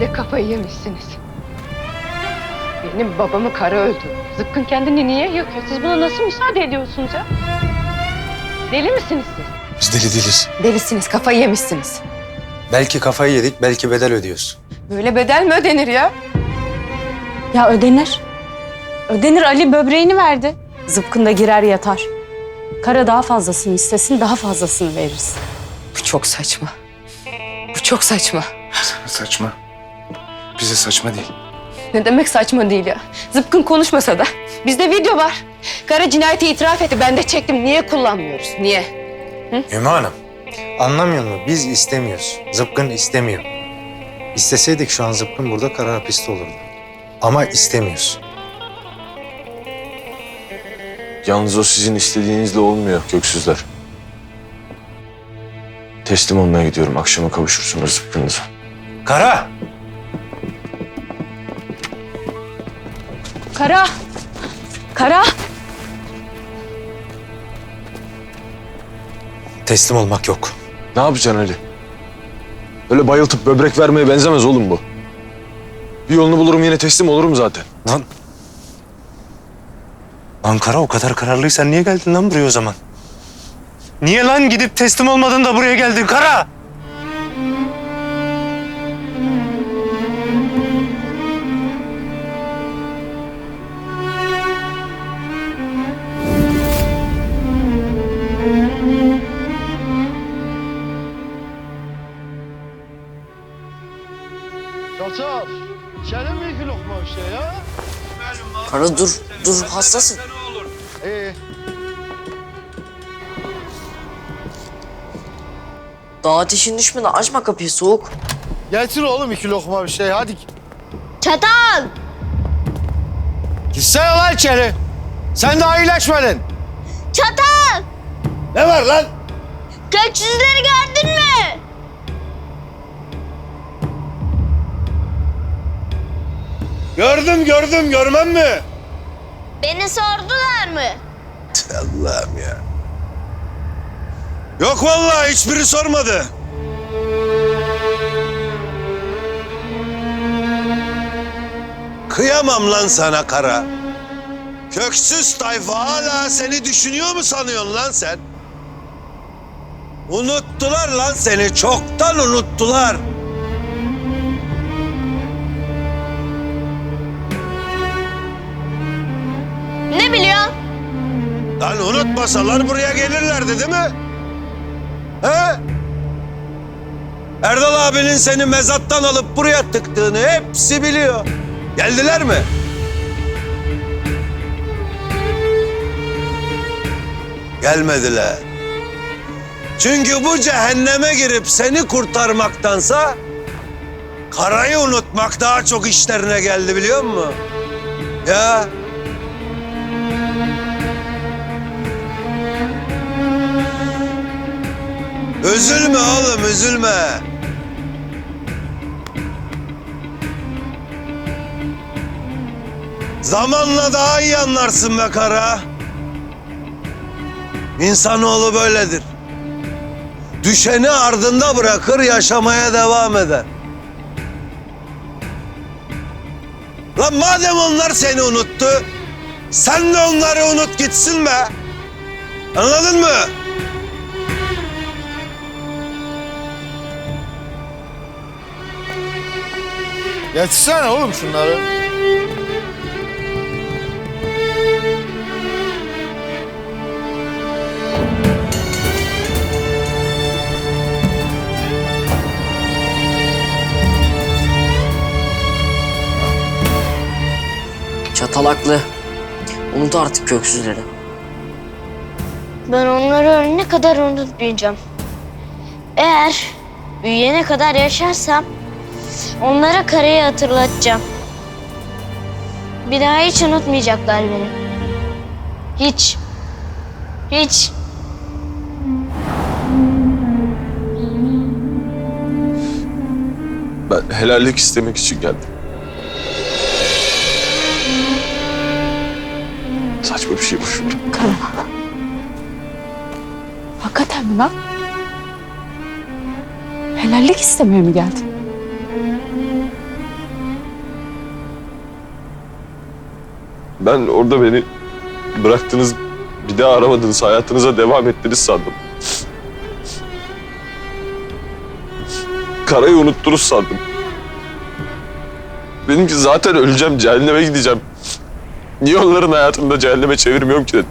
de kafayı yemişsiniz. Benim babamı kara öldü. Zıpkın kendini niye yakıyor? Siz buna nasıl müsaade ediyorsunuz ya? Deli misiniz siz? Biz deli değiliz. Delisiniz, kafayı yemişsiniz. Belki kafayı yedik, belki bedel ödüyoruz. Böyle bedel mi ödenir ya? Ya ödenir. Ödenir Ali böbreğini verdi. Zıpkında girer yatar. Kara daha fazlasını istesin daha fazlasını veririz. Bu çok saçma. Bu çok saçma. Saçma. Bize saçma değil. Ne demek saçma değil ya? Zıpkın konuşmasa da. Bizde video var. Kara cinayeti itiraf etti. Ben de çektim. Niye kullanmıyoruz? Niye? Ümmü Hanım, anlamıyor musun? Biz istemiyoruz. Zıpkın istemiyor. İsteseydik şu an Zıpkın burada kara hapiste olurdu. Ama istemiyoruz. Yalnız o sizin istediğinizle olmuyor göksüzler. Teslim olmaya gidiyorum. Akşama kavuşursunuz zıpkınıza. Kara! Kara! Kara! Teslim olmak yok. Ne yapacaksın Ali? Öyle bayıltıp böbrek vermeye benzemez oğlum bu. Bir yolunu bulurum yine teslim olurum zaten. Lan... Lan Kara o kadar kararlıysan niye geldin lan buraya o zaman? Niye lan gidip teslim olmadın da buraya geldin Kara? Senin mi iki lokma işte ya? Kara dur, dur hastasın. İyi. Daha ateşin düşmeden açma kapıyı soğuk. Getir oğlum iki lokma bir şey hadi. Çatal! Gitsene lan içeri. Sen daha iyileşmedin. Çatal! Ne var lan? Göksüzleri gördün mü? Gördüm gördüm görmem mi? Beni sordular mı? Allah'ım ya. Yok vallahi hiçbiri sormadı. Kıyamam lan sana kara. Köksüz tayfa hala seni düşünüyor mu sanıyorsun lan sen? Unuttular lan seni, çoktan unuttular. Lan unutmasalar buraya gelirlerdi değil mi? He? Erdal abinin seni mezattan alıp buraya tıktığını hepsi biliyor. Geldiler mi? Gelmediler. Çünkü bu cehenneme girip seni kurtarmaktansa karayı unutmak daha çok işlerine geldi biliyor musun? Ya Üzülme oğlum, üzülme. Zamanla daha iyi anlarsın be kara. İnsanoğlu böyledir. Düşeni ardında bırakır, yaşamaya devam eder. Lan madem onlar seni unuttu, sen de onları unut gitsin be. Anladın mı? Getirsene oğlum şunları. Çatalaklı. Unut artık köksüzleri. Ben onları ölene kadar unutmayacağım. Eğer büyüyene kadar yaşarsam onlara karayı hatırlatacağım. Bir daha hiç unutmayacaklar beni. Hiç. Hiç. Ben helallik istemek için geldim. Saçma bir şey boş ver. Hakikaten mi lan? Helallik istemeye mi geldin? Ben orada beni bıraktınız, bir daha aramadınız, hayatınıza devam ettiniz sandım. Karayı unuttunuz sandım. Benimki zaten öleceğim, cehenneme gideceğim. Niye onların hayatını da cehenneme çevirmiyorum ki dedim.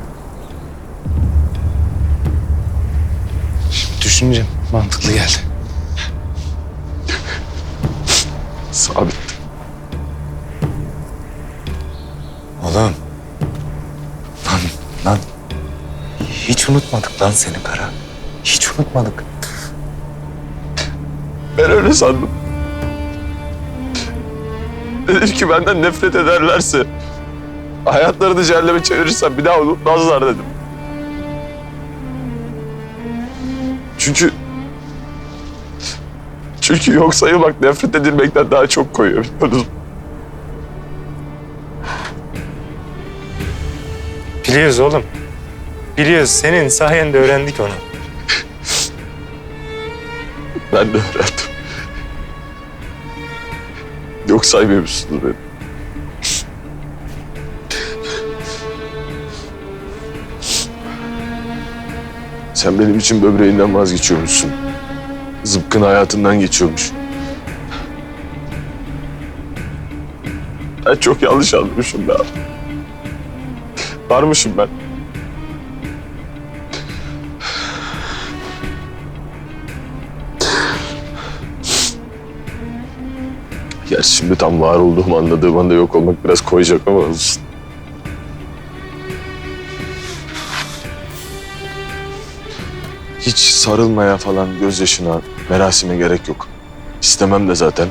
Düşünce mantıklı geldi. Hiç unutmadık lan seni Kara. Hiç unutmadık. Ben öyle sandım. Dedim ki benden nefret ederlerse hayatlarını cehenneme çevirirsem bir daha unutmazlar dedim. Çünkü çünkü yok sayılmak nefret edilmekten daha çok koyuyor biliyorsunuz. Biliyoruz oğlum. Biliyoruz. Senin sayende öğrendik onu. Ben de öğrendim. Yok saymıyormuşsunuz beni. Sen benim için böbreğinden vazgeçiyormuşsun. Zıpkın hayatından geçiyormuş. Ben çok yanlış anlamışım ya. Varmışım ben. Gerçi şimdi tam var olduğumu anladığım anda yok olmak biraz koyacak ama olsun. Hiç sarılmaya falan gözyaşına, merasime gerek yok. İstemem de zaten.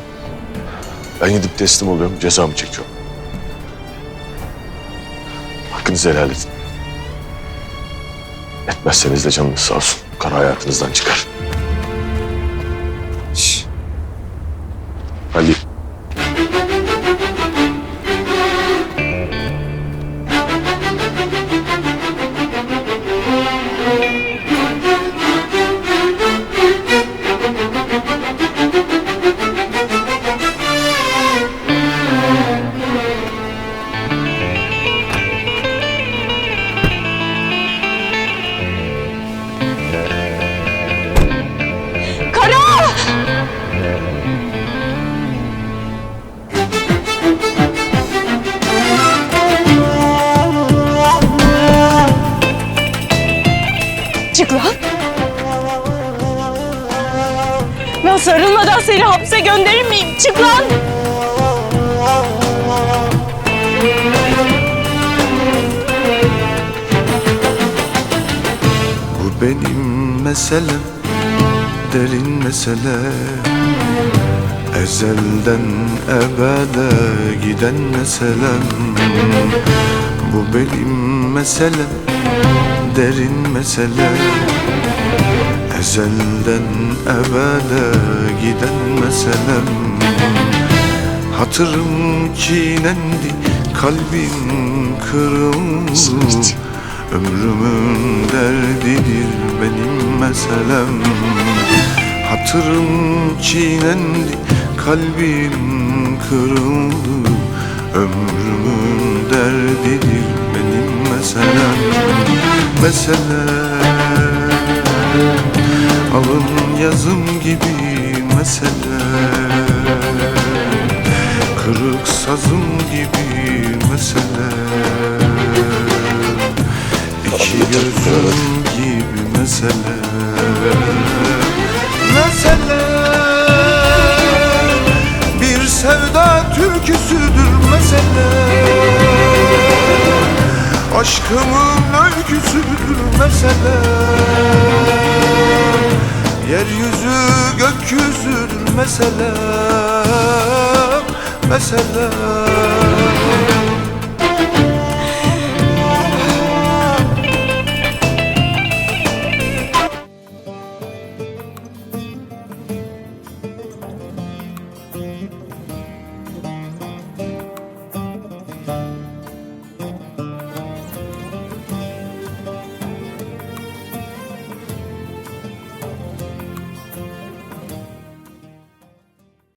Ben gidip teslim oluyorum, cezamı çekiyorum. Hakkınızı helal edin. Etmezseniz de canınız sağ olsun. Kara hayatınızdan çıkar. Çık lan. Ben sarılmadan seni hapse gönderir miyim? Çık lan. Bu benim meselem, derin mesele Ezelden ebede giden meselem. Bu benim meselem, derin mesele Ezelden ebede giden meselem. Hatırım çiğnendi, kalbim kırıldı. Ömrümün derdidir benim meselem Hatırım çiğnendi, kalbim kırıldı. Ömrümün derdidir benim meselem Mesele Alın yazım gibi mesele Kırık sazım gibi mesele İki gözüm gibi mesele Mesele Bir sevda türküsüdür mesele Aşkımın öyküsüdür mesele Yeryüzü gökyüzüdür mesele Mesele